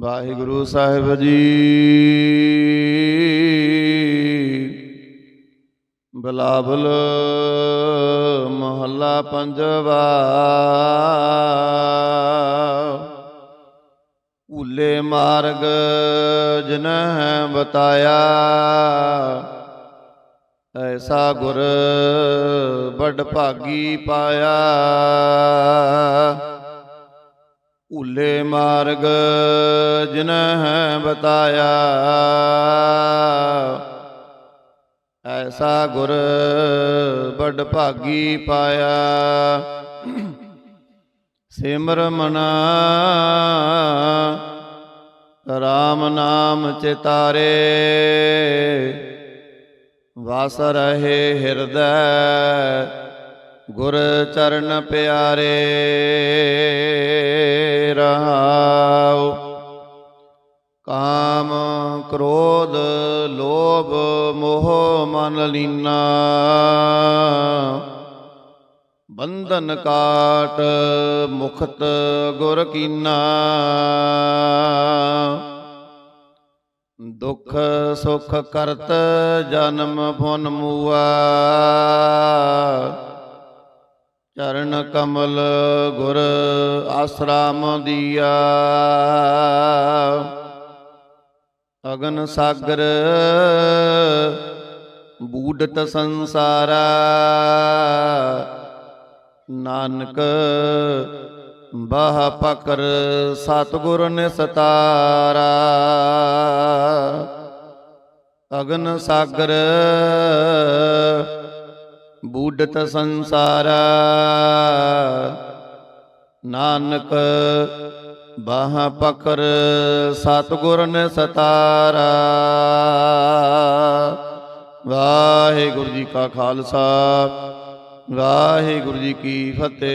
ਵਾਹਿਗੁਰੂ ਸਾਹਿਬ ਜੀ। ਬਲਾਬਲ ਮਹੱਲਾ ਪੰਜਵਾ। ਭੂਲੇ ਮਾਰਗ ਜਿਨਹਿ ਬਤਾਇਆ। ਐਸਾ ਗੁਰ ਬੜ ਭਾਗੀ ਪਾਇਆ। ਭੂਲੇ ਮਾਰਗ ਜਿਨਹਿ ਬਤਾਇਆ। ਐਸਾ ਗੁਰ ਬੜ ਭਾਗੀ ਪਾਇਆ। ਸਿਮਰ ਮਨਾ, ਰਾਮ ਨਾਮ ਚਿਤਾਰੇ। ਵਸ ਰਹੇ ਹਿਰਦੈ ਗੁਰ ਚਰਨ ਪਿਆਰੇ। ਕਾਮ ਕ੍ਰੋਧ ਲੋਭ ਮੋਹ ਮਨ ਲੀਨਾ। ਬੰਧਨ ਕਾਟ ਮੁਖਤ ਗੁਰ ਕੀਨਾ। ਦੁਖ ਸੁਖ ਕਰਤ ਜਨਮ ਫੁਨ ਮੂਆ। ਚਰਨ ਕਮਲ ਗੁਰ ਆਸਰਾਮ ਦੀਆ। ਅਗਨ ਸਾਗਰ ਬੂਡਤ ਸੰਸਾਰਾ। ਨਾਨਕ ਬਾਹ ਪਕਰ ਸਤਿਗੁਰ ਨੇ ਸਤਾਰਾ ਅਗਨ ਸਾਗਰ ਬੂਡਤ ਸੰਸਾਰਾ। ਨਾਨਕ ਬਾਹ ਪਕਰ ਸਤਿਗੁਰ ਨੇ ਸਤਾਰਾ ਵਾਹਿਗੁਰੂ ਜੀ ਕਾ ਖਾਲਸਾ ਵਾਹਿਗੁਰੂ ਜੀ ਕੀ ਫਤਿਹ।